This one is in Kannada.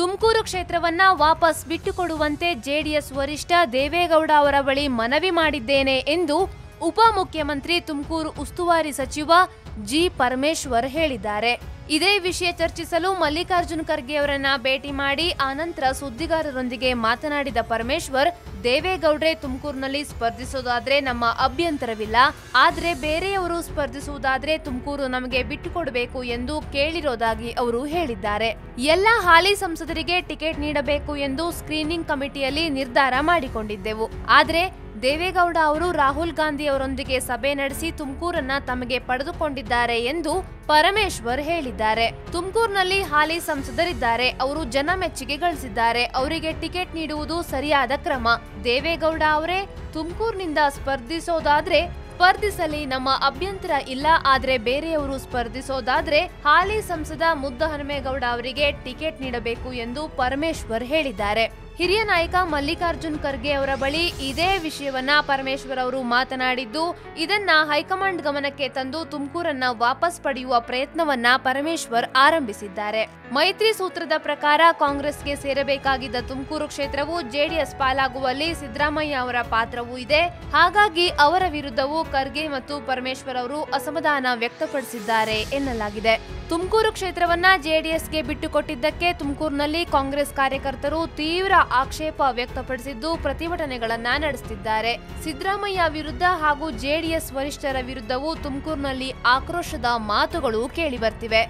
ತುಮಕೂರು ಕ್ಷೇತ್ರವನ್ನ ವಾಪಸ್ ಬಿಟ್ಟುಕೊಡುವಂತೆ ಜೆಡಿಎಸ್ ವರಿಷ್ಠ ದೇವೇಗೌಡ ಅವರ ಬಳಿ ಮನವಿ ಮಾಡಿದ್ದೇನೆ ಎಂದು ಉಪಮುಖ್ಯಮಂತ್ರಿ ತುಮಕೂರು ಉಸ್ತುವಾರಿ ಸಚಿವ ಜಿ ಪರಮೇಶ್ವರ್ ಹೇಳಿದ್ದಾರೆ. ಇದೇ ವಿಷಯ ಚರ್ಚಿಸಲು ಮಲ್ಲಿಕಾರ್ಜುನ್ ಖರ್ಗೆ ಅವರನ್ನ ಭೇಟಿ ಮಾಡಿ, ಆನಂತರ ಸುದ್ದಿಗಾರರೊಂದಿಗೆ ಮಾತನಾಡಿದ ಪರಮೇಶ್ವರ್, ದೇವೇಗೌಡ್ರೆ ತುಮಕೂರಿನಲ್ಲಿ ಸ್ಪರ್ಧಿಸೋದಾದ್ರೆ ನಮ್ಮ ಅಭ್ಯಂತರವಿಲ್ಲ. ಆದರೆ ಬೇರೆಯವರು ಸ್ಪರ್ಧಿಸುವುದಾದ್ರೆ ತುಮಕೂರು ನಮಗೆ ಬಿಟ್ಟುಕೊಡಬೇಕು ಎಂದು ಕೇಳಿರೋದಾಗಿ ಅವರು ಹೇಳಿದ್ದಾರೆ. ಎಲ್ಲ ಹಾಲಿ ಸಂಸದರಿಗೆ ಟಿಕೆಟ್ ನೀಡಬೇಕು ಎಂದು ಸ್ಕ್ರೀನಿಂಗ್ ಕಮಿಟಿಯಲ್ಲಿ ನಿರ್ಧಾರ ಮಾಡಿಕೊಂಡಿದ್ದೆವು. ಆದರೆ ದೇವೇಗೌಡ ಅವರು ರಾಹುಲ್ ಗಾಂಧಿ ಅವರೊಂದಿಗೆ ಸಭೆ ನಡೆಸಿ ತುಮಕೂರನ್ನ ತಮಗೆ ಪಡೆದುಕೊಂಡಿದ್ದಾರೆ ಎಂದು ಪರಮೇಶ್ವರ್ ಹೇಳಿದ್ದಾರೆ. ತುಮಕೂರಿನಲ್ಲಿ ಹಾಲಿ ಸಂಸದರಿದ್ದಾರೆ. ಅವರು ಜನ ಮೆಚ್ಚುಗೆ ಗಳಿಸಿದ್ದಾರೆ. ಅವರಿಗೆ ಟಿಕೆಟ್ ನೀಡುವುದು ಸರಿಯಾದ ಕ್ರಮ. ದೇವೇಗೌಡ ಅವರೇ ತುಮಕೂರಿನಿಂದ ಸ್ಪರ್ಧಿಸೋದಾದ್ರೆ ಸ್ಪರ್ಧಿಸಲಿ ನಮ್ಮ ಅಭ್ಯಂತರ ಇಲ್ಲ, ಆದರೆ ಬೇರೆಯವರು ಸ್ಪರ್ಧಿಸೋದಾದ್ರೆ ಹಾಲಿ ಸಂಸದ ಮುದ್ದಹನುಮೇಗೌಡ ಅವರಿಗೆ ಟಿಕೆಟ್ ನೀಡಬೇಕು ಎಂದು ಪರಮೇಶ್ವರ್ ಹೇಳಿದ್ದಾರೆ. ಹಿರಿಯ ನಾಯಕ ಮಲ್ಲಿಕಾರ್ಜುನ್ ಖರ್ಗೆ ಅವರ ಬಳಿ ಇದೇ ವಿಷಯವನ್ನ ಪರಮೇಶ್ವರ್ ಅವರು ಮಾತನಾಡಿದ್ದು, ಇದನ್ನ ಹೈಕಮಾಂಡ್ ಗಮನಕ್ಕೆ ತಂದು ತುಮಕೂರನ್ನ ವಾಪಸ್ ಪಡೆಯುವ ಪ್ರಯತ್ನವನ್ನ ಪರಮೇಶ್ವರ್ ಆರಂಭಿಸಿದ್ದಾರೆ. ಮೈತ್ರಿ ಸೂತ್ರದ ಪ್ರಕಾರ ಕಾಂಗ್ರೆಸ್ಗೆ ಸೇರಬೇಕಾಗಿದ್ದ ತುಮಕೂರು ಕ್ಷೇತ್ರವು ಜೆಡಿಎಸ್ ಪಾಲಾಗುವಲ್ಲಿ ಸಿದ್ದರಾಮಯ್ಯ ಅವರ ಪಾತ್ರವೂ ಇದೆ. ಹಾಗಾಗಿ ಅವರ ವಿರುದ್ಧವೂ ಖರ್ಗೆ ಮತ್ತು ಪರಮೇಶ್ವರ್ ಅವರು ಅಸಮಾಧಾನ ವ್ಯಕ್ತಪಡಿಸಿದ್ದಾರೆ ಎನ್ನಲಾಗಿದೆ. ತುಮಕೂರು ಕ್ಷೇತ್ರವನ್ನ ಜೆಡಿಎಸ್ಗೆ ಬಿಟ್ಟುಕೊಟ್ಟಿದ್ದಕ್ಕೆ ತುಮಕೂರಿನಲ್ಲಿ ಕಾಂಗ್ರೆಸ್ ಕಾರ್ಯಕರ್ತರು ತೀವ್ರ ಆಕ್ಷೇಪ ವ್ಯಕ್ತಪಡಿಸಿದ್ದು ಪ್ರತಿಭಟನೆಗಳನ್ನ ನಡೆಸುತ್ತಿದ್ದಾರೆ ಸಿದ್ದರಾಮಯ್ಯ ವಿರುದ್ಧ ಹಾಗೂ ಜೆಡಿಎಸ್ ವರಿಷ್ಠರ ವಿರುದ್ಧವೂ ತುಮಕೂರಿನಲ್ಲಿ ಆಕ್ರೋಶದ ಮಾತುಗಳು ಕೇಳಿಬರ್ತಿವೆ